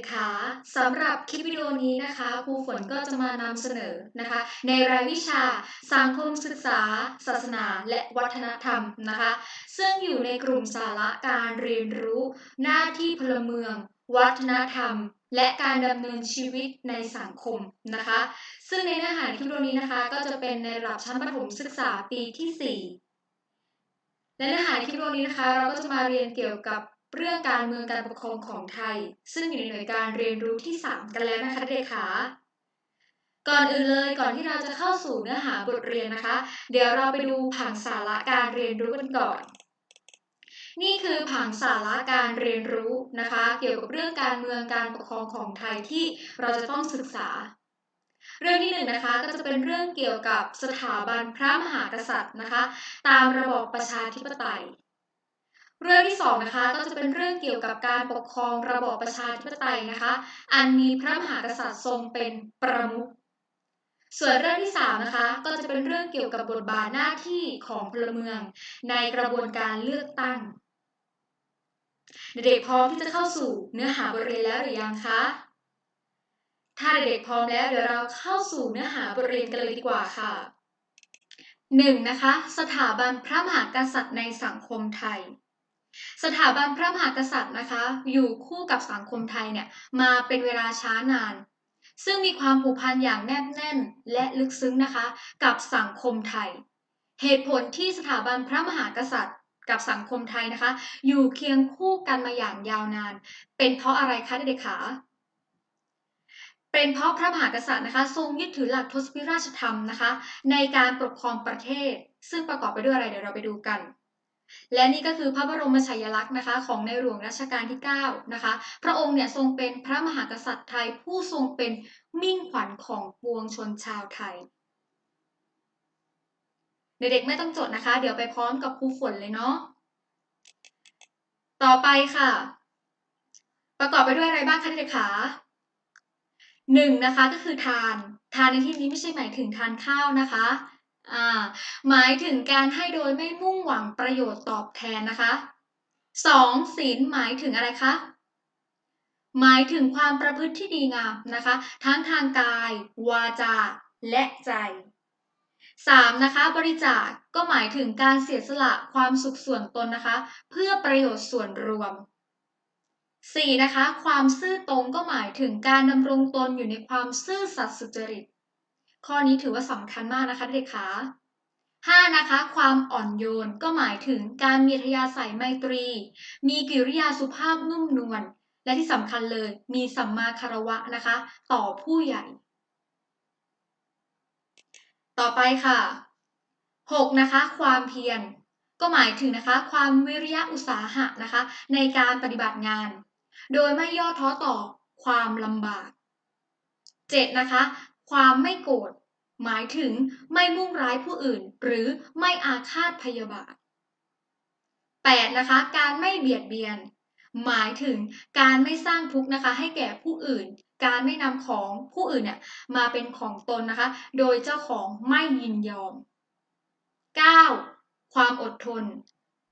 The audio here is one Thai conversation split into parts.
กคะสำหรับคลิปวิดีโอนี้นะคะครูฝนก็จะมานำเสนอนะคะ ในรายวิชาสังคมศึกษา ศาสนา และวัฒนธรรมนะคะ ซึ่งอยู่ในกลุ่มสาระการเรียนรู้ หน้าที่พลเมือง วัฒนธรรม และการดำเนินชีวิตในสังคมนะคะ ซึ่งในเนื้อหาคลิปวิดีโอนี้นะคะ ก็จะเป็นในระดับชั้นประถมศึกษาปีที่ 4 และเนื้อหาคลิปวิดีโอนี้นะคะ เราก็จะมาเรียนเกี่ยวกับ เรื่องการเมืองการปกครองของไทย ซึ่งอยู่ในหน่วยการเรียนรู้ที่ 3 กันแล้วนะคะเด็กค่ะก่อนอื่นเลยก่อนที่เราจะเข้าสู่เนื้อหาบทเรียนนะคะ เดี๋ยวเราไปดูผังสาระการเรียนรู้กันก่อน นี่คือผังสาระการเรียนรู้นะคะ เกี่ยวกับเรื่องการเมืองการปกครองของไทยที่เราจะต้องศึกษา เรื่องที่หนึ่งนะคะก็จะเป็นเรื่องเกี่ยวกับสถาบันพระมหากษัตริย์นะคะ ตามระบอบประชาธิปไตย เรื่องที่สองนะคะก็จะเป็นเรื่องเกี่ยวกับการปกครองระบอบประชาธิปไตยนะคะ อันมีพระมหากษัตริย์ทรงเป็นประมุขส่วนเรื่องที่3นะคะก็จะเป็นเรื่องเกี่ยวกับบทบาทหน้าที่ของพลเมือง ในกระบวนการเลือกตั้ง เด็กๆพร้อมที่จะเข้าสู่เนื้อหาบทเรียนแล้วหรือยังคะ ถ้าเด็กๆพร้อมแล้วเดี๋ยวเราเข้าสู่เนื้อหาบทเรียนกันเลยดีกว่าค่ะ 1. นะคะ สถาบันพระมหากษัตริย์ในสังคมไทย สถาบันพระมหากษัตริย์นะคะ อยู่คู่กับสังคมไทยเนี่ยมาเป็นเวลาช้านาน ซึ่งมีความผูกพันอย่างแนบแน่นและลึกซึ้งนะคะ กับสังคมไทย เหตุผลที่สถาบันพระมหากษัตริย์ กับสังคมไทยนะคะ อยู่เคียงคู่กันมาอย่างยาวนาน เป็นเพราะอะไรคะเด็กๆคะเป็นเพราะพระมหากษัตริย์นะคะทรงยึดถือหลักทศพิราชธรรมนะคะ ในการปกครองประเทศ ซึ่งประกอบไปด้วยอะไรเดี๋ยวเราไปดูกัน และนี่ก็คือพระบรมฉายาลักษณ์นะคะของในหลวงรัชกาลที่9นะคะ พระองค์เนี่ยทรงเป็นพระมหากษัตริย์ไทยผู้ทรงเป็นมิ่งขวัญของปวงชนชาวไทย เด็กๆไม่ต้องจดนะคะ เดี๋ยวไปพร้อมกับครูฝนเลยเนาะ ต่อไปค่ะ ประกอบไปด้วยอะไรบ้างคะเด็กๆคะหนึ่งนะคะก็คือทาน ทานในที่นี้ไม่ใช่หมายถึงทานข้าวนะคะ หมายถึงการให้โดยไม่มุ่งหวังประโยชน์ตอบแทนนะคะสองศีลหมายถึงอะไรคะ หมายถึงความประพฤติที่ดีงามนะคะ ทั้งทางกาย วาจา และใจสามนะคะ บริจาคก็หมายถึงการเสียสละความสุขส่วนตนนะคะ เพื่อประโยชน์ส่วนรวม 4. นะคะ ความซื่อตรงก็หมายถึงการดำรงตนอยู่ในความซื่อสัตย์สุจริต ข้อนี้ถือว่าสำคัญมากนะคะเด็กคะห้านะคะ ความอ่อนโยนก็หมายถึงการมีทยาศัยไมตรี มีกิริยาสุภาพนุ่มนวลและที่สำคัญเลยมีสัมมาคารวะนะคะ ต่อผู้ใหญ่ ต่อไปค่ะ6นะคะ ความเพียรก็หมายถึงนะคะ ความวิริยะอุตสาหะนะคะ ในการปฏิบัติงาน โดยไม่ย่อท้อต่อความลำบาก 7. นะคะ ความไม่โกรธหมายถึงไม่มุ่งร้ายผู้อื่น หรือไม่อาฆาตพยาบาท 8. นะคะ การไม่เบียดเบียน หมายถึงการไม่สร้างทุกข์นะคะ ให้แก่ผู้อื่น การไม่นำของผู้อื่นเนี่ยมาเป็นของตนนะคะ โดยเจ้าของไม่ยินยอม 9. ความอดทน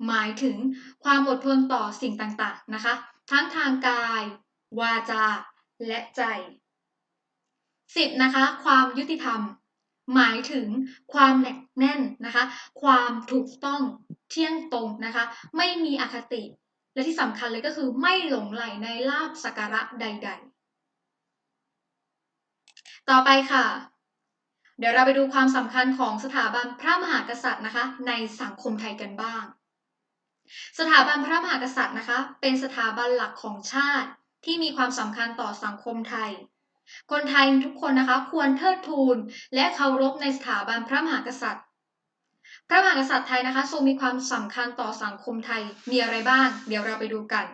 หมายถึงความอดทนต่อสิ่งต่างๆนะคะ ทั้งทางกาย วาจา และใจ สิบนะคะความยุติธรรม หมายถึงความแน่นแน่นนะคะ ความถูกต้องเที่ยงตรงนะคะ ไม่มีอคติ และที่สำคัญเลยก็คือไม่หลงไหลในลาบสักการะใด ๆ ต่อไปค่ะ เดี๋ยวเราไปดูความสำคัญของสถาบันพระมหากษัตริย์นะคะ ในสังคมไทยกันบ้าง สถาบันพระมหากษัตริย์นะคะ เป็นสถาบันหลักของชาติที่มีความสำคัญต่อสังคมไทย คนไทยทุกคนนะคะควรเทิดทูนและเคารพในสถาบันพระมหากษัตริย์ พระมหากษัตริย์ไทยนะคะทรงมีความสำคัญต่อสังคมไทยมีอะไรบ้าง เดี๋ยวเราไปดูกัน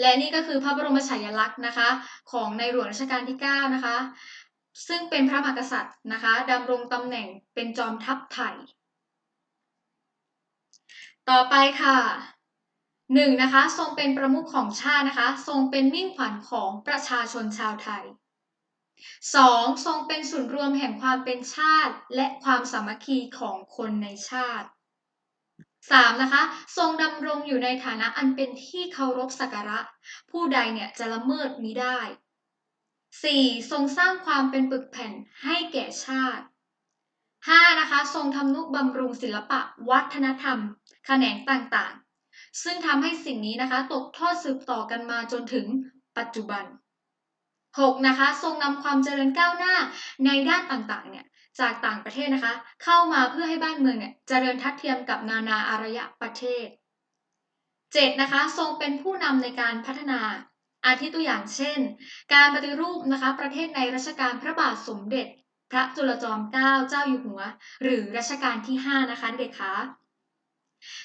และนี่ก็คือพระบรมฉายาลักษณ์นะคะ ของในหลวงรัชกาลที่ 9 นะคะ ซึ่งเป็นพระมหากษัตริย์นะคะดำรงตำแหน่งเป็นจอมทัพไทย ต่อไปค่ะหนึ่งนะคะทรงเป็นประมุขของชาตินะคะ ทรงเป็นมิ่งขวัญของประชาชนชาวไทย 2. ทรงเป็นศูนย์รวมแห่งความเป็นชาติ และความสามัคคีของคนในชาติ 3. นะคะ ทรงดำรงอยู่ในฐานะอันเป็นที่เคารพสักการะ ผู้ใดเนี่ยจะละเมิดมิได้ 4. ทรงสร้างความเป็นปึกแผ่นให้แก่ชาติ 5. นะคะ ทรงทำนุบำรุงศิลปะ วัฒนธรรม แขนงต่างๆ ซึ่งทำให้สิ่งนี้นะคะ ตกทอดสืบต่อกันมาจนถึงปัจจุบัน 6. นะคะทรงนำความเจริญก้าวหน้าในด้านต่างๆเนี่ยจากต่างประเทศนะคะ เข้ามาเพื่อให้บ้านเมืองเนี่ยเจริญทัดเทียมกับนานาอารยประเทศ 7. นะคะทรงเป็นผู้นำในการพัฒนาอาทิตัวอย่างเช่น การปฏิรูปนะคะประเทศในรัชกาลพระบาทสมเด็จ พระจุลจอมเกล้าเจ้าอยู่หัว หรือรัชกาลที่ 5 นะคะเด็กคะ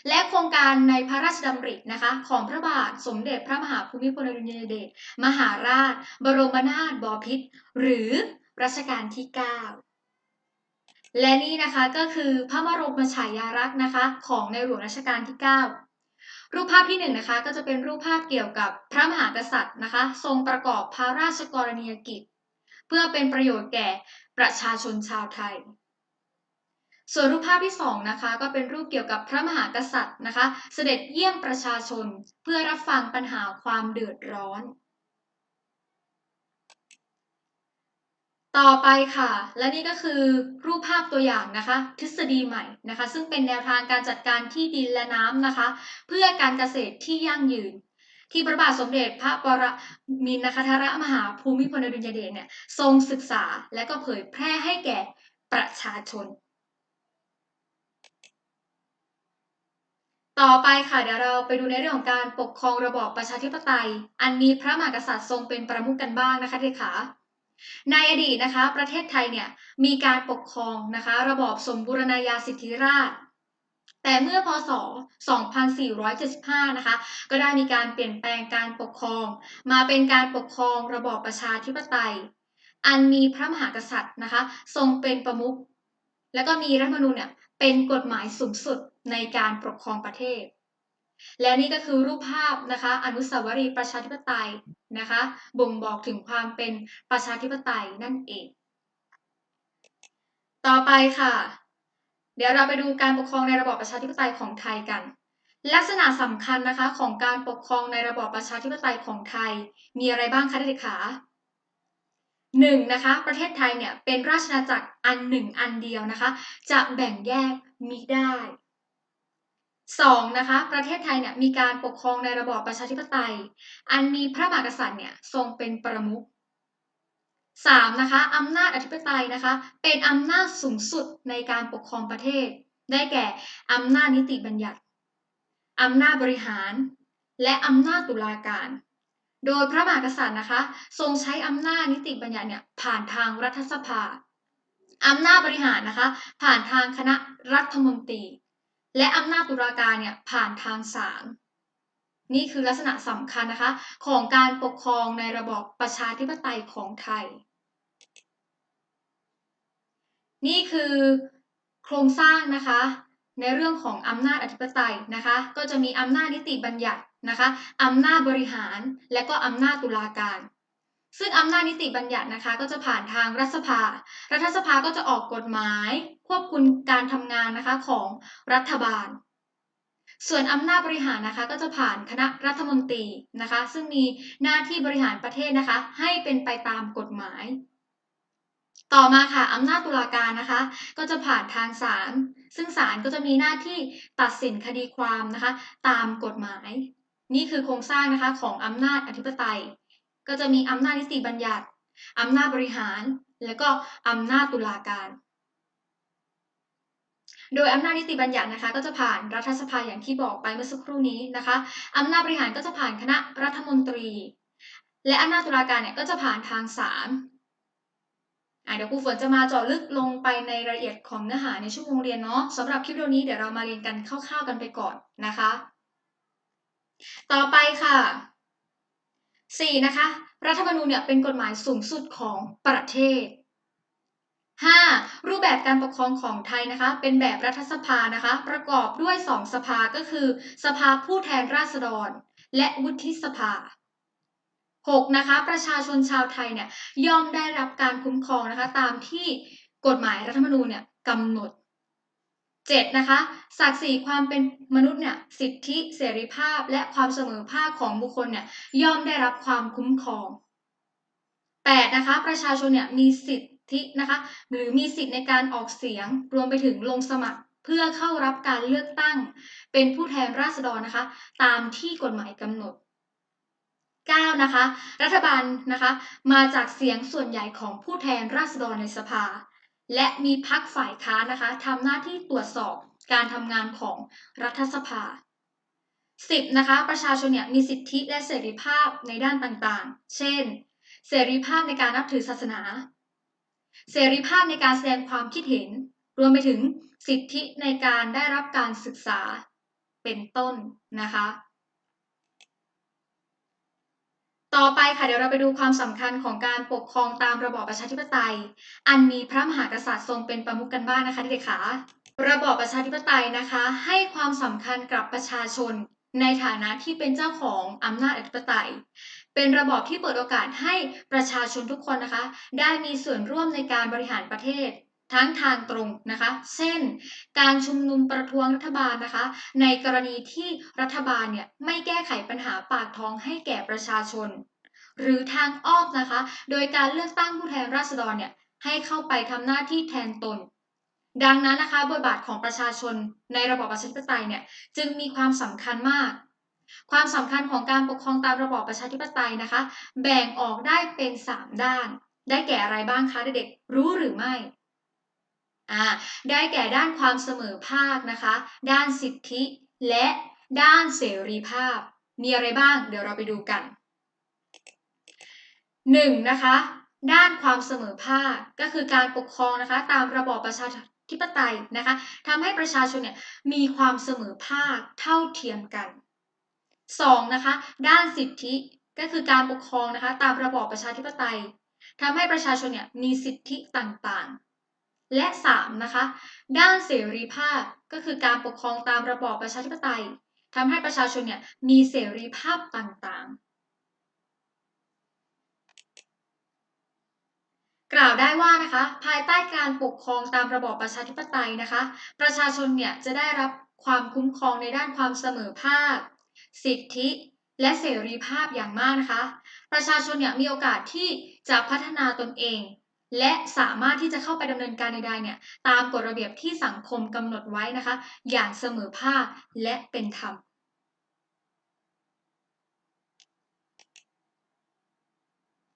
และโครงการในพระราชดำรินะคะของพระบาทสมเด็จพระมหาภูมิพลอดุลยเดชมหาราช บรมนาถบพิตรหรือรัชกาลที่ 9และนี่นะคะก็คือพระบรมฉายาลักษณ์นะคะของในหลวงรัชกาลที่ 9 รูปภาพที่1นนะคะก็จะเป็นรูปภาพเกี่ยวกับพระมหากษัตริย์นะคะ ทรงประกอบพระราชกรณียกิจ เพื่อเป็นประโยชน์แก่ประชาชนชาวไทย ส่วนรูปภาพที่2นะคะก็เป็นรูปเกี่ยวกับพระมหากษัตริย์นะคะ เสด็จเยี่ยมประชาชนเพื่อรับฟังปัญหาความเดือดร้อน ต่อไปค่ะ และนี่ก็คือรูปภาพตัวอย่างนะคะ ทฤษฎีใหม่นะคะ ซึ่งเป็นแนวทางการจัดการที่ดินและน้ำนะคะ เพื่อการเกษตรที่ยั่งยืนที่พระบาทสมเด็จพระปรมินทรมหาภูมิพลอดุลยเดชเนี่ยทรงศึกษาและก็เผยแพร่ให้แก่ประชาชน ต่อไปค่ะเดี๋ยวเราไปดูในเรื่องของการปกครองระบอบประชาธิปไตย อันมีพระมหากษัตริย์ทรงเป็นประมุขกันบ้างนะคะเด็กขาในอดีตนะคะประเทศไทยเนี่ยมีการปกครองนะคะระบอบสมบูรณาญาสิทธิราชแต่เมื่อพศ 2475 นะคะ ก็ได้มีการเปลี่ยนแปลงการปกครอง มาเป็นการปกครองระบอบประชาธิปไตย อันมีพระมหากษัตริย์นะคะ ทรงเป็นประมุข และก็มีรัฐธรรมนูญเนี่ยเป็นกฎหมายสูงสุด ในการปกครองประเทศ และนี่ก็คือรูปภาพนะคะ อนุสาวรีย์ประชาธิปไตยนะคะ บ่งบอกถึงความเป็นประชาธิปไตยนั่นเอง ต่อไปค่ะ เดี๋ยวเราไปดูการปกครองในระบอบประชาธิปไตยของไทยกัน ลักษณะสำคัญนะคะของการปกครองในระบอบประชาธิปไตยของไทย มีอะไรบ้างคะเด็กๆคะหนึ่งนะคะประเทศไทยเนี่ยเป็นราชนาจักรอันหนึ่งอันเดียวนะคะ จะแบ่งแยกมิได้ สองนะคะประเทศไทยเนี่ยมีการปกครองในระบอบประชาธิปไตย อันมีพระมหากษัตริย์เนี่ยทรงเป็นประมุขสามนะคะอำนาจอธิปไตยนะคะเป็นอำนาจสูงสุดในการปกครองประเทศ ได้แก่อำนาจนิติบัญญัติอำนาจบริหาร และอำนาจตุลาการ โดยพระมหากษัตริย์นะคะทรงใช้อำนาจนิติบัญญัติเนี่ยผ่านทางรัฐสภาอำนาจบริหารนะคะผ่านทางคณะรัฐมนตรี และอำนาจตุลาการเนี่ยผ่านทางศาลนี่คือลักษณะสำคัญนะคะ ของการปกครองในระบอบประชาธิปไตยของไทย นี่คือโครงสร้างนะคะ ในเรื่องของอำนาจอธิปไตยนะคะ ก็จะมีอำนาจนิติบัญญัตินะคะอำนาจบริหารและก็อำนาจตุลาการ ซึ่งอำนาจนิติบัญญัตินะคะก็จะผ่านทางรัฐสภา รัฐสภาก็จะออกกฎหมาย ควบคุมการทำงานนะคะของรัฐบาล ส่วนอำนาจบริหารนะคะก็จะผ่านคณะรัฐมนตรีนะคะ ซึ่งมีหน้าที่บริหารประเทศนะคะ ให้เป็นไปตามกฎหมาย ต่อมาค่ะอำนาจตุลาการนะคะ ก็จะผ่านทางศาล ซึ่งศาลก็จะมีหน้าที่ตัดสินคดีความนะคะ ตามกฎหมาย นี่คือโครงสร้างนะคะของอำนาจอธิปไตย ก็จะมีอำนาจนิติบัญญัติอำนาจบริหาร และก็อำนาจตุลาการ โดยอำนาจนิติบัญญัตินะคะ ก็จะผ่านรัฐสภาอย่างที่บอกไปเมื่อสักครู่นี้นะคะอำนาจบริหารก็จะผ่านคณะรัฐมนตรี และอำนาจตุลาการเนี่ยก็จะผ่านทางศาลเดี๋ยวครูฝนจะมาเจาะลึกลงไปในรายละเอียดของเนื้อหาในชั่วโมงเรียนเนาะสำหรับคลิปวิดีโอนี้เดี๋ยวเรามาเรียนกันคร่าวๆกันไปก่อนนะคะ ต่อไปค่ะ 4. นะคะ รัฐธรรมนูญเนี่ยเป็นกฎหมายสูงสุดของประเทศ 5. รูปแบบการปกครองของไทยนะคะ เป็นแบบรัฐสภานะคะ ประกอบด้วย 2 สภาก็คือ สภาผู้แทนราษฎร และวุฒิสภา 6. นะคะ ประชาชนชาวไทยเนี่ยย่อมได้รับการคุ้มครองนะคะ ตามที่กฎหมายรัฐธรรมนูญเนี่ยกำหนด 7. นะคะศักดิ์ศรีความเป็นมนุษย์เนี่ยสิทธิเสรีภาพและความเสมอภาคของบุคคลเนี่ยย่อมได้รับความคุ้มครอง 8 นะคะประชาชนเนี่ยมีสิทธินะคะหรือมีสิทธิในการออกเสียงรวมไปถึงลงสมัครเพื่อเข้ารับการเลือกตั้ง เป็นผู้แทนราษฎรนะคะ ตามที่กฎหมายกำหนด 9. นะคะรัฐบาลนะคะมาจากเสียงส่วนใหญ่ของผู้แทนราษฎรในสภา และมีพักฝ่ายค้านนะคะทำหน้าที่ตรวจสอบการทำงานของรัฐสภา 10. นะคะประชาชนเนี่ยมีสิทธิและเสรีภาพในด้านต่างๆ เช่น เสรีภาพในการนับถือศาสนา เสรีภาพในการแสดงความคิดเห็น รวมไปถึงสิทธิในการได้รับการศึกษาเป็นต้นนะคะ ต่อไปค่ะเดี๋ยวเราไปดูความสำคัญของการปกครองตามระบอบประชาธิปไตย อันมีพระมหากษัตริย์ทรงเป็นประมุขกันบ้างนะคะเด็กๆค่ะระบอบประชาธิปไตยนะคะ ให้ความสำคัญกับประชาชน ในฐานะที่เป็นเจ้าของอำนาจอธิปไตย เป็นระบอบที่เปิดโอกาสให้ประชาชนทุกคนนะคะ ได้มีส่วนร่วมในการบริหารประเทศ ทั้งทางตรงนะคะเช่น การชุมนุมประท้วงรัฐบาลนะคะ ในกรณีที่รัฐบาลเนี่ยไม่แก้ไขปัญหาปากท้องให้แก่ประชาชน หรือทางอ้อมนะคะ โดยการเลือกตั้งผู้แทนราษฎรเนี่ยให้เข้าไปทำหน้าที่แทนตน ดังนั้นนะคะบทบาทของประชาชนในระบอบประชาธิปไตยเนี่ยจึงมีความสำคัญมาก ความสำคัญของการปกครองตามระบอบประชาธิปไตยนะคะ แบ่งออกได้เป็น 3 ด้าน ได้แก่อะไรบ้างคะเด็กๆรู้หรือไม่ ได้แก่ด้านความเสมอภาคนะคะ ด้านสิทธิและด้านเสรีภาพ มีอะไรบ้าง เดี๋ยวเราไปดูกันหนึ่งนะคะ ด้านความเสมอภาคก็คือการปกครองนะคะ ตามระบอบประชาธิปไตยนะคะทำให้ประชาชนเนี่ยมีความเสมอภาคเท่าเทียมกัน 2. นะคะ ด้านสิทธิก็คือการปกครองนะคะ ตามระบอบประชาธิปไตยทำให้ประชาชนเนี่ยมีสิทธิต่างๆ และ 3. นะคะ ด้านเสรีภาพก็คือการปกครองตามระบอบประชาธิปไตยทำให้ประชาชนเนี่ยมีเสรีภาพต่างๆ กล่าวได้ว่านะคะภายใต้การปกครองตามระบอบประชาธิปไตยนะคะ ประชาชนเนี่ยจะได้รับความคุ้มครองในด้านความเสมอภาค สิทธิและเสรีภาพอย่างมากนะคะ ประชาชนเนี่ยมีโอกาสที่จะพัฒนาตนเอง และสามารถที่จะเข้าไปดำเนินการใดๆเนี่ยตามกฎระเบียบที่สังคมกำหนดไว้นะคะ อย่างเสมอภาคและเป็นธรรม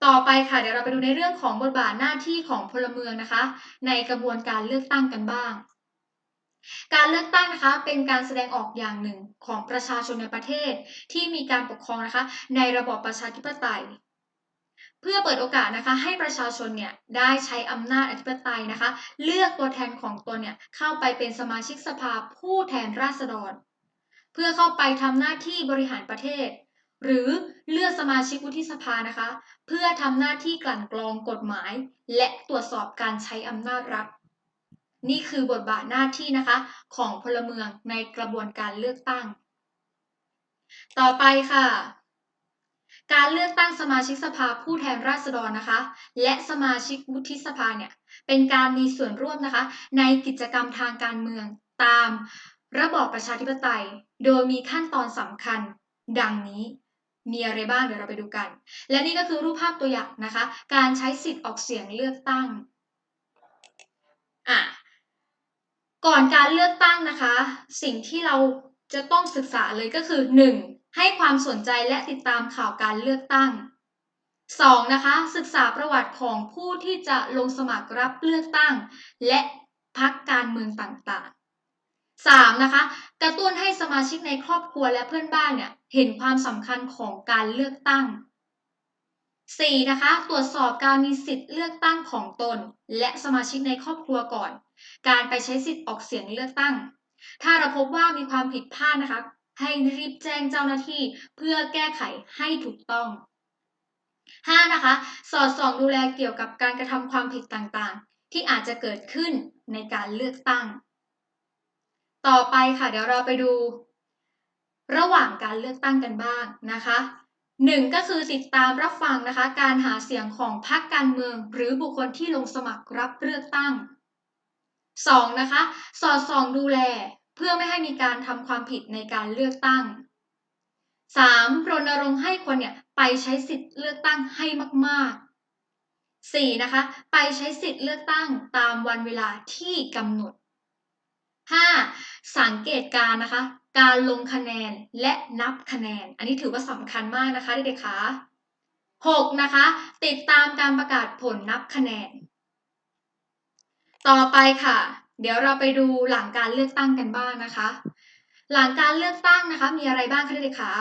ต่อไปค่ะเดี๋ยวเราไปดูในเรื่องของบทบาทหน้าที่ของพลเมืองนะคะ ในกระบวนการเลือกตั้งกันบ้าง การเลือกตั้งนะคะเป็นการแสดงออกอย่างหนึ่งของประชาชนในประเทศ ที่มีการปกครองนะคะ ในระบอบประชาธิปไตย เพื่อเปิดโอกาสนะคะให้ประชาชนเนี่ยได้ใช้อำนาจอธิปไตยนะคะ เลือกตัวแทนของตนเนี่ยเข้าไปเป็นสมาชิกสภาผู้แทนราษฎร เพื่อเข้าไปทำหน้าที่บริหารประเทศ หรือเลือกสมาชิกวุฒิสภานะคะ เพื่อทำหน้าที่กลั่นกรองกฎหมาย และตรวจสอบการใช้อำนาจรัฐนี่คือบทบาทหน้าที่นะคะของพลเมืองในกระบวนการเลือกตั้ง ต่อไปค่ะ การเลือกตั้งสมาชิกสภาผู้แทนราษฎรนะคะ และสมาชิกวุฒิสภาเนี่ยเป็นการมีส่วนร่วมนะคะ ในกิจกรรมทางการเมืองตามระบอบประชาธิปไตย โดยมีขั้นตอนสำคัญดังนี้มีอะไรบ้างเดี๋ยวเราไปดูกัน และนี่ก็คือรูปภาพตัวอย่างนะคะ การใช้สิทธิ์ออกเสียงเลือกตั้งอะก่อนการเลือกตั้งนะคะ สิ่งที่เราจะต้องศึกษาเลยก็คือ 1. ให้ความสนใจและติดตามข่าวการเลือกตั้ง 2. นะคะ ศึกษาประวัติของผู้ที่จะลงสมัครรับเลือกตั้ง และพักการเมืองต่างๆ 3. นะคะ กระตุ้นให้สมาชิกในครอบครัวและเพื่อนบ้านเนี่ยเห็นความสำคัญของการเลือกตั้ง 4. นะคะ ตรวจสอบการมีสิทธิ์เลือกตั้งของตน และสมาชิกในครอบครัวก่อน การไปใช้สิทธิ์ออกเสียงเลือกตั้ง ถ้าเราพบว่ามีความผิดพลาดนะคะ ให้รีบแจ้งเจ้าหน้าที่เพื่อแก้ไขให้ถูกต้อง 5. นะคะ สอดส่องดูแลเกี่ยวกับการกระทำความผิดต่างๆ ที่อาจจะเกิดขึ้นในการเลือกตั้ง ต่อไปค่ะ เดี๋ยวเราไปดู ระหว่างการเลือกตั้งกันบ้างนะคะหนึ่งก็คือติดตามรับฟังนะคะ การหาเสียงของพรรคการเมือง หรือบุคคลที่ลงสมัครรับเลือกตั้ง 2. นะคะ สอดส่องดูแล เพื่อไม่ให้มีการทำความผิดในการเลือกตั้ง 3. รณรงค์ให้คนเนี่ยไปใช้สิทธิ์เลือกตั้งให้มาก 4. นะคะ ไปใช้สิทธิ์เลือกตั้งตามวันเวลาที่กำหนด 5. สังเกตการนะคะ การลงคะแนนและนับคะแนน อันนี้ถือว่าสำคัญมากนะคะเด็กๆคะ 6. นะคะ ติดตามการประกาศผลนับคะแนน ต่อไปค่ะ เดี๋ยวเราไปดูหลังการเลือกตั้งกันบ้างนะคะ หลังการเลือกตั้งนะคะ มีอะไรบ้างคะเด็กๆคะ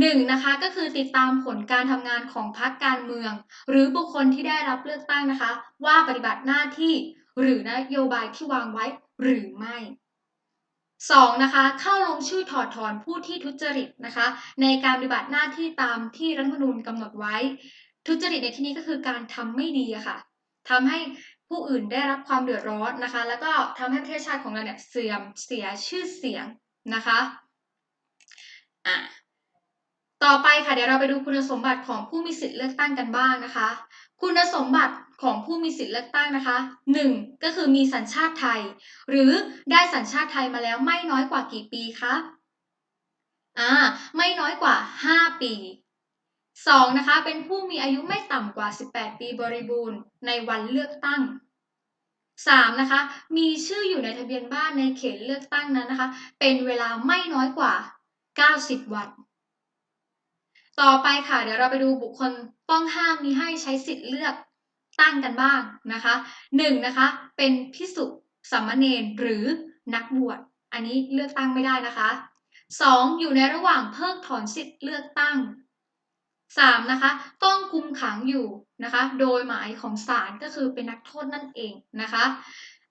หนึ่งนะคะก็คือติดตามผลการทำงานของพรรคการเมือง หรือบุคคลที่ได้รับเลือกตั้งนะคะ ว่าปฏิบัติหน้าที่หรือนโยบายที่วางไว้หรือไม่ 2. นะคะ เข้าลงชื่อถอดถอนผู้ที่ทุจริตนะคะ ในการปฏิบัติหน้าที่ตามที่รัฐธรรมนูญกำหนดไว้ ทุจริตในที่นี้ก็คือการทำไม่ดีอะค่ะทำให้ ผู้อื่นได้รับความเดือดร้อนนะคะ แล้วก็ทำให้ประเทศชาติของเราเนี่ยเสื่อมเสียชื่อเสียงนะคะอะต่อไปค่ะเดี๋ยวเราไปดูคุณสมบัติของผู้มีสิทธิ์เลือกตั้งกันบ้างนะคะ คุณสมบัติของผู้มีสิทธิ์เลือกตั้งนะคะ 1. ก็คือมีสัญชาติไทย หรือได้สัญชาติไทยมาแล้วไม่น้อยกว่ากี่ปีคะอ่าไม่น้อยกว่า 5 ปี 2. นะคะ เป็นผู้มีอายุไม่ต่ำกว่า 18 ปีบริบูรณ์ในวันเลือกตั้ง 3. นะคะ มีชื่ออยู่ในทะเบียนบ้านในเขตเลือกตั้งนั้นนะคะ เป็นเวลาไม่น้อยกว่า 90 วัน ต่อไปค่ะ เดี๋ยวเราไปดูบุคคลต้องห้ามมีให้ใช้สิทธิ์เลือกตั้งกันบ้างนะคะหนึ่งนะคะ เป็นพิสุสามเณรหรือนักบวช อันนี้เลือกตั้งไม่ได้นะคะสองอยู่ในระหว่างเพิกถอนสิทธิ์เลือกตั้ง สามนะคะต้องคุมขังอยู่นะคะโดยหมายของศาลก็คือเป็นนักโทษนั่นเองนะคะ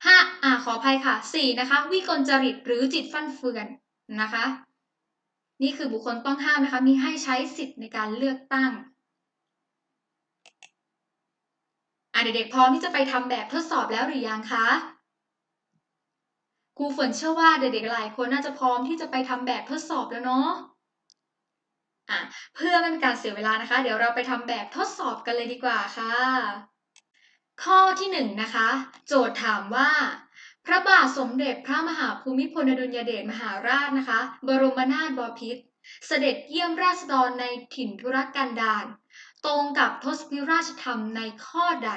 ห้าอ่าขออภัยค่ะสี่นะคะวิกลจริตหรือจิตฟั่นเฟือนนะคะ นี่คือบุคคลต้องห้ามนะคะมีให้ใช้สิทธิ์ในการเลือกตั้งอะเด็กๆพร้อมที่จะไปทำแบบทดสอบแล้วหรือยังคะครูฝนเชื่อว่าเด็กๆหลายคนน่าจะพร้อมที่จะไปทำแบบทดสอบแล้วเนาะ อะเพื่อไม่เป็นการเสียเวลานะคะ เดี๋ยวเราไปทำแบบทดสอบกันเลยดีกว่าค่ะ ข้อที่หนึ่งนะคะ โจทย์ถามว่า พระบาทสมเด็จพระมหาภูมิพลอดุลยเดชมหาราชนะคะ บรมนาถบพิตรเสด็จเยี่ยมราษฎรในถิ่นธุรกันดารตรงกับทศพิราชธรรมในข้อใด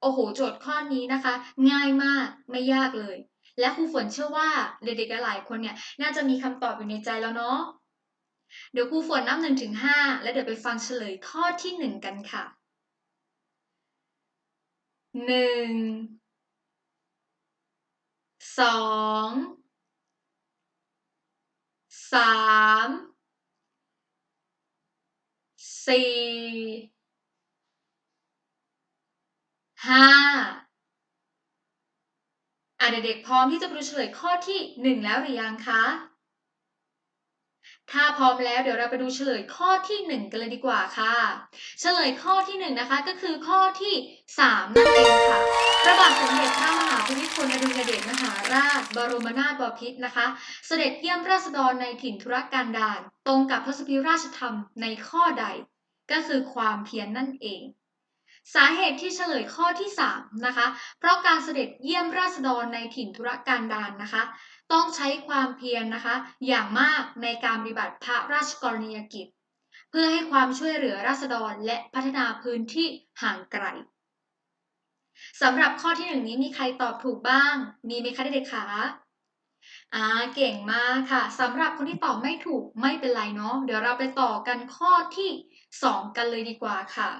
โอ้โห โจทย์ข้อนี้นะคะ ง่ายมากไม่ยากเลย และครูฝนเชื่อว่าเด็กๆหลายคนเนี่ย น่าจะมีคำตอบอยู่ในใจแล้วเนาะ เดี๋ยวครูฝนนับหนึ่งถึงห้าแล้วเดี๋ยวไปฟังเฉลยข้อที่หนึ่งกันค่ะหนึ่งสองสามสี่ห้าอะเด็กๆพร้อมที่จะไปดูเฉลยข้อที่หนึ่งแล้วหรือยังคะ ถ้าพร้อมแล้วเดี๋ยวเราไปดูเฉลยข้อที่ 1 กันเลยดีกว่าค่ะ เฉลยข้อที่ 1 นะคะก็คือข้อที่ 3 นั่นเองค่ะ พระบาทสมเด็จพระมหาภูมิพลอดุลยเดชมหาราช บรมนาถบพิตรนะคะ เสด็จเยี่ยมราษฎรในถิ่นธุรกันดารตรงกับพระสพิราชธรรมในข้อใด ก็คือความเพียรนนั่นเอง สาเหตุที่เฉลยข้อที่ 3 นะคะ เพราะการเสด็จเยี่ยมราษฎรในถิ่นธุรกันดารนะคะ ต้องใช้ความเพียรนนะคะ อย่างมากในการปฏิบัติพระราชกรณียกิจ เพื่อให้ความช่วยเหลือราษฎรและพัฒนาพื้นที่ห่างไกลสำหรับข้อที่หนึ่งนี้มีใครตอบถูกบ้าง มีไหมคะเด็กๆคะอ่าเก่งมากค่ะสำหรับคนที่ตอบไม่ถูกไม่เป็นไรเนาะเดี๋ยวเราไปต่อกันข้อที่2กันเลยดีกว่าค่ะ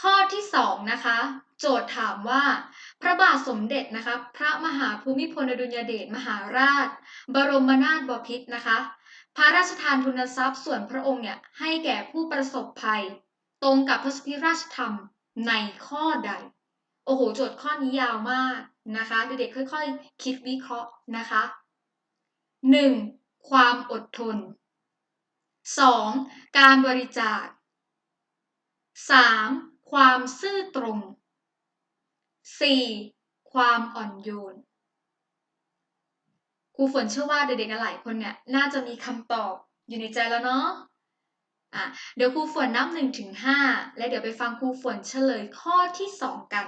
ข้อที่2นะคะ โจทย์ถามว่า พระบาทสมเด็จนะคะพระมหาภูมิพลอดุลยเดชมหาราช บรมนาถบพิตรนะคะ พระราชทานทุนทรัพย์ส่วนพระองค์เนี่ยให้แก่ผู้ประสบภัย ตรงกับพระสพิราชธรรมในข้อใด โอ้โห โจทย์ข้อนี้ยาวมากนะคะ เด็กๆค่อยๆ คิดวิเคราะห์นะคะ 1. ความอดทน 2. การบริจาค 3. ความซื่อตรง 4. ความอ่อนโยนครูฝนเชื่อว่าเด็กๆหลายคนเนี่ยน่าจะมีคำตอบอยู่ในใจแล้วเนาะอะเดี๋ยวครูฝนนับ1ถึง5และเดี๋ยวไปฟังครูฝนเฉลยข้อที่ 2 กัน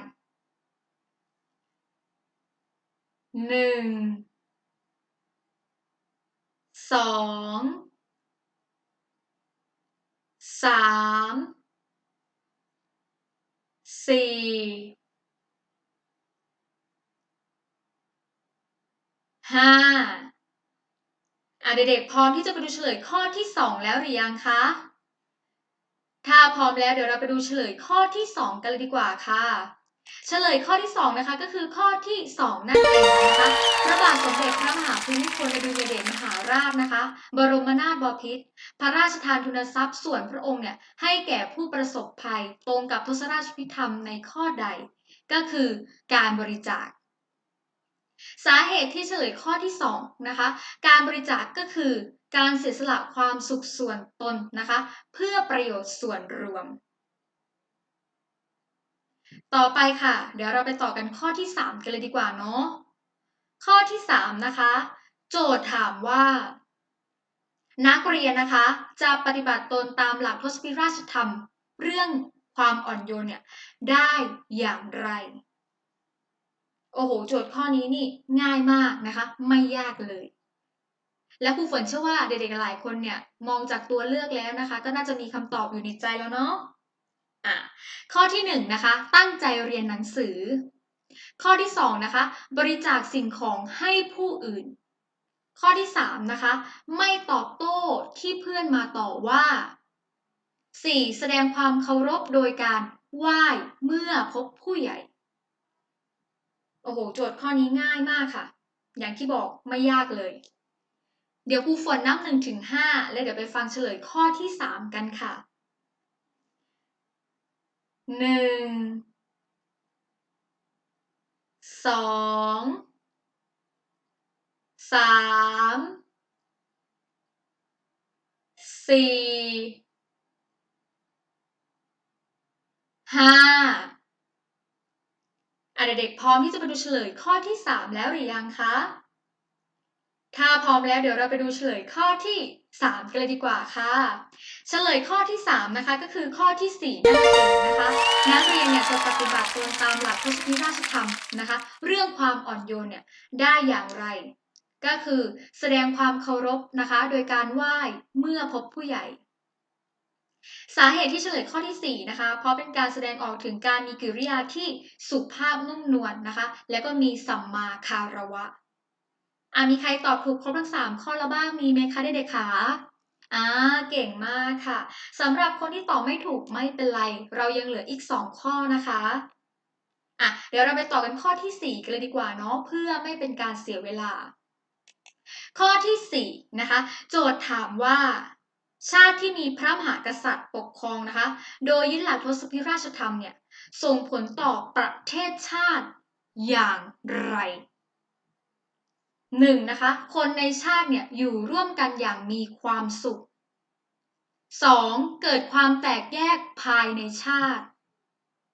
1 2 3 4 ห้าอะเด็กๆพร้อมที่จะไปดูเฉลยข้อที่สองแล้วหรือยังคะ ถ้าพร้อมแล้วเดี๋ยวเราไปดูเฉลยข้อที่สองกันเลยดีกว่าค่ะ เฉลยข้อที่สองนะคะก็คือข้อที่สองนั่นเองนะคะพระบาทสมเด็จพระมหาภูมิพลอดุลยเดชมหาราชนะคะ บรมนาถบพิตรพระราชทานทุนทรัพย์ส่วนพระองค์เนี่ยให้แก่ผู้ประสบภัยตรงกับทศราชพิธรรมในข้อใด ก็คือการบริจาค สาเหตุที่เฉลยข้อที่2นะคะ การบริจาคก็คือการเสียสละความสุขส่วนตนนะคะ เพื่อประโยชน์ส่วนรวม ต่อไปค่ะ เดี๋ยวเราไปต่อกันข้อที่ 3 กันเลยดีกว่าเนาะข้อที่ 3 นะคะ โจทย์ถามว่า นักเรียนนะคะ จะปฏิบัติตนตามหลักทศพิราชธรรม เรื่องความอ่อนโยนเนี่ยได้อย่างไร โอ้โห โจทย์ข้อนี้นี่ง่ายมากนะคะ ไม่ยากเลย และครูฝนเชื่อว่าเด็กๆหลายคนเนี่ยมองจากตัวเลือกแล้วนะคะ ก็น่าจะมีคำตอบอยู่ในใจแล้วเนาะอะข้อที่หนึ่งนะคะ ตั้งใจเรียนหนังสือ ข้อที่สองนะคะ บริจาคสิ่งของให้ผู้อื่น ข้อที่สามนะคะ ไม่ตอบโต้ที่เพื่อนมาต่อว่า 4. แสดงความเคารพโดยการไหว้เมื่อพบผู้ใหญ่ โอ้โห โจทย์ข้อนี้ง่ายมากค่ะ อย่างที่บอกไม่ยากเลย เดี๋ยวครูฝนนับหนึ่งถึงห้าแล้วเดี๋ยวไปฟังเฉลยข้อที่สามกันค่ะหนึ่งสองสามสี่ห้า อะเด็กๆพร้อมที่จะไปดูเฉลยข้อที่สามแล้วหรือยังคะ ถ้าพร้อมแล้วเดี๋ยวเราไปดูเฉลยข้อที่ 3 กันเลยดีกว่าค่ะ เฉลยข้อที่ 3 นะคะก็คือข้อที่4นั่นเองนะคะนักเรียนเนี่ยจะปฏิบัติตนตามหลักพุทศพิราชธรรมนะคะ เรื่องความอ่อนโยนเนี่ยได้อย่างไร ก็คือแสดงความเคารพนะคะ โดยการไหว้เมื่อพบผู้ใหญ่ สาเหตุที่เฉลยข้อที่ 4 นะคะ เพราะเป็นการแสดงออกถึงการมีกิริยาที่สุภาพนุ่มนวลนนะคะ และก็มีสัมมาคารวะอะมีใครตอบถูกครบทั้ง 3 ข้อแล้วบ้างมีไหมคะเด็กๆคะอ่าเก่งมากค่ะสำหรับคนที่ตอบไม่ถูกไม่เป็นไร เรายังเหลืออีก 2 ข้อนะคะอะเดี๋ยวเราไปต่อกันข้อที่ 4 กันเลยดีกว่าเนาะเพื่อไม่เป็นการเสียเวลา ข้อที่ 4 นะคะ โจทย์ถามว่า ชาติที่มีพระมหากษัตริย์ปกครองนะคะ โดยยึดหลักทศพิราชธรรมเนี่ยส่งผลต่อประเทศชาติอย่างไรหนึ่งนะคะ คนในชาติเนี่ยอยู่ร่วมกันอย่างมีความสุข 2. เกิดความแตกแยกภายในชาติ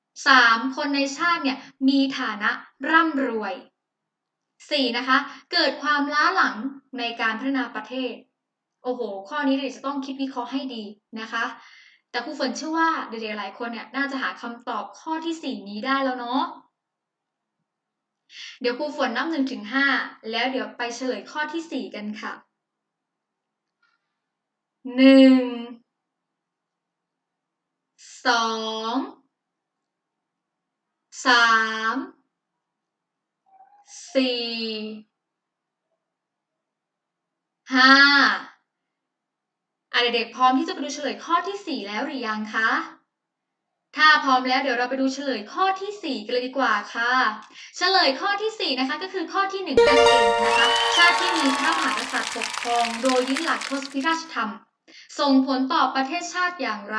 3. คนในชาติเนี่ยมีฐานะร่ำรวย 4. นะคะ เกิดความล้าหลังในการพัฒนาประเทศ โอ้โห ข้อนี้เด็กจะต้องคิดวิเคราะห์ให้ดีนะคะ แต่ครูฝนเชื่อว่าเด็กๆหลายคนเนี่ยน่าจะหาคำตอบข้อที่ 4 นี้ได้แล้วเนาะเดี๋ยวครูฝนนับหนึ่งถึงห้าแล้วเดี๋ยวไปเฉลยข้อที่สี่กันค่ะหนึ่งสองสามสี่ห้า เด็กๆพร้อมที่จะไปดูเฉลยข้อที่สี่แล้วหรือยังคะ ถ้าพร้อมแล้วเดี๋ยวเราไปดูเฉลยข้อที่ 4 กันเลยดีกว่าค่ะ เฉลยข้อที่ 4 นะคะก็คือข้อที่ 1 นั่นเองนะคะ ชาติที่มีพระมหากษัตริย์ปกครองโดยยึดหลักทศพิราชธรรม ส่งผลต่อประเทศชาติอย่างไร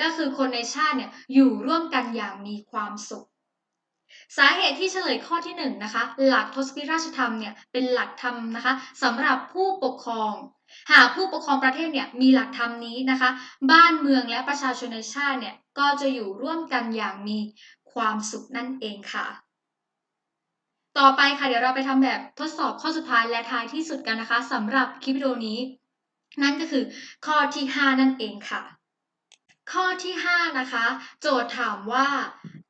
ก็คือคนในชาติเนี่ยอยู่ร่วมกันอย่างมีความสุขสาเหตุที่เฉลยข้อที่1นะคะหลักทศพิราชธรรมเนี่ยเป็นหลักธรรมนะคะสำหรับผู้ปกครอง หากผู้ปกครองประเทศเนี่ยมีหลักธรรมนี้นะคะ บ้านเมืองและประชาชนในชาติเนี่ยก็จะอยู่ร่วมกันอย่างมีความสุขนั่นเองค่ะ ต่อไปค่ะเดี๋ยวเราไปทำแบบทดสอบข้อสุดท้ายและท้ายที่สุดกันนะคะสำหรับคลิปวิดีโอนี้ นั่นก็คือข้อที่ 5 นั่นเองค่ะ ข้อที่ 5 นะคะ โจทย์ถามว่า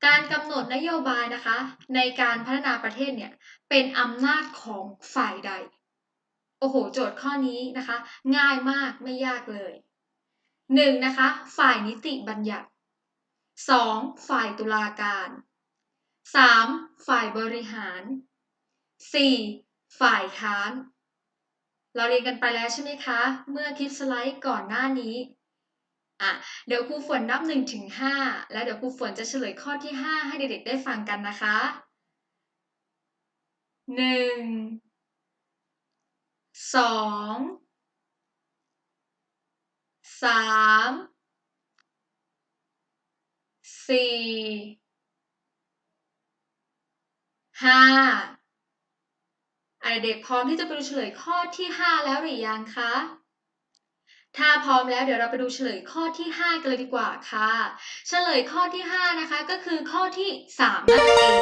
การกำหนดนโยบายนะคะ ในการพัฒนาประเทศเนี่ยเป็นอำนาจของฝ่ายใด โอ้โห โจทย์ข้อนี้นะคะ ง่ายมากไม่ยากเลย 1. นะคะ ฝ่ายนิติบัญญัติ 2. ฝ่ายตุลาการ 3. ฝ่ายบริหาร 4. ฝ่ายค้าน เราเรียนกันไปแล้วใช่ไหมคะ เมื่อคลิปสไลด์ก่อนหน้านี้อะเดี๋ยวครูฝนนับ1ถึง5แล้วเดี๋ยวครูฝนจะเฉลยข้อที่ 5 ให้เด็กๆได้ฟังกันนะคะ 1 2 3 4 5อะเด็กพร้อมที่จะไปดูเฉลยข้อที่ 5 แล้วหรือยังคะ ถ้าพร้อมแล้วเดี๋ยวเราไปดูเฉลยข้อที่ 5 กันเลยดีกว่าค่ะ เฉลยข้อที่ 5 นะคะก็คือข้อที่3นั่นเอง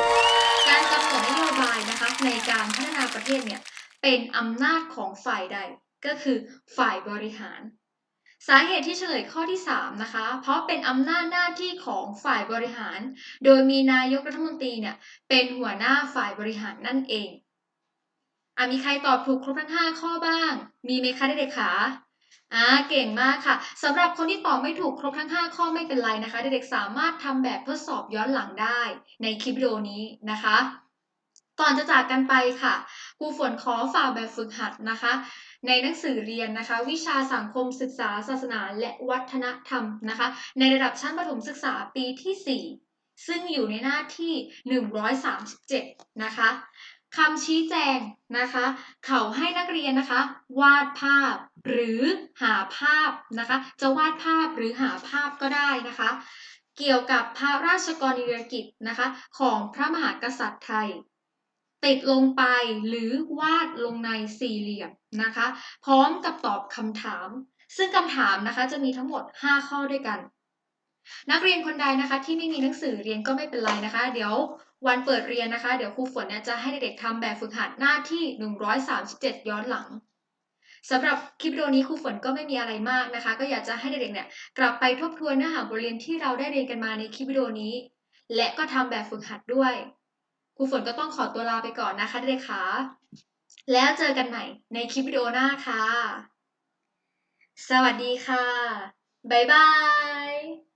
การกำหนดนโยบายนะคะในการ เป็นอำนาจของฝ่ายใดก็คือฝ่ายบริหาร สาเหตุที่เฉลยข้อที่ 3 นะคะ เพราะเป็นอำนาจหน้าที่ของฝ่ายบริหาร โดยมีนายกรัฐมนตรีเนี่ยเป็นหัวหน้าฝ่ายบริหารนั่นเองอะมีใครตอบถูกครบทั้ง 5 ข้อบ้าง มีไหมคะเด็กๆคะอ่าเก่งมากค่ะสำหรับคนที่ตอบไม่ถูกครบทั้ง 5 ข้อไม่เป็นไรนะคะ เด็กๆสามารถทำแบบทดสอบย้อนหลังได้ในคลิปวิดีโอนี้นะคะ ก่อนจะจากกันไปค่ะครูฝนขอฝากแบบฝึกหัดนะคะ ในหนังสือเรียนนะคะ วิชาสังคมศึกษา ศาสนาและวัฒนธรรมนะคะ ในระดับชั้นประถมศึกษาปีที่ 4 ซึ่งอยู่ในหน้าที่ 137 นะคะคำชี้แจงนะคะ เขาให้นักเรียนนะคะ วาดภาพหรือหาภาพนะคะ จะวาดภาพหรือหาภาพก็ได้นะคะ เกี่ยวกับพระราชกรณียกิจนะคะ ของพระมหากษัตริย์ไทย ติดลงไปหรือวาดลงในสี่เหลี่ยมนะคะ พร้อมกับตอบคำถาม ซึ่งคำถามนะคะจะมีทั้งหมด 5 ข้อด้วยกัน นักเรียนคนใดนะคะ ที่ไม่มีหนังสือเรียนก็ไม่เป็นไรนะคะ เดี๋ยววันเปิดเรียนนะคะ เดี๋ยวครูฝนเนี่ยจะให้เด็กๆทำแบบฝึกหัดหน้าที่ 137 ย้อนหลังสำหรับคลิปวิดีโอนี้ครูฝนก็ไม่มีอะไรมากนะคะ ก็อยากจะให้เด็กๆเนี่ยกลับไปทบทวนเนื้อหาบทเรียนที่เราได้เรียนกันมาในคลิปวิดีโอนี้ และก็ทำแบบฝึกหัดด้วย รูฝนก็ต้องขอตัวลาไปก่อนนะคะเด็กๆค่ะ แล้วเจอกันใหม่ในคลิปวิดีโอหน้าค่ะ สวัสดีค่ะ บ๊ายบาย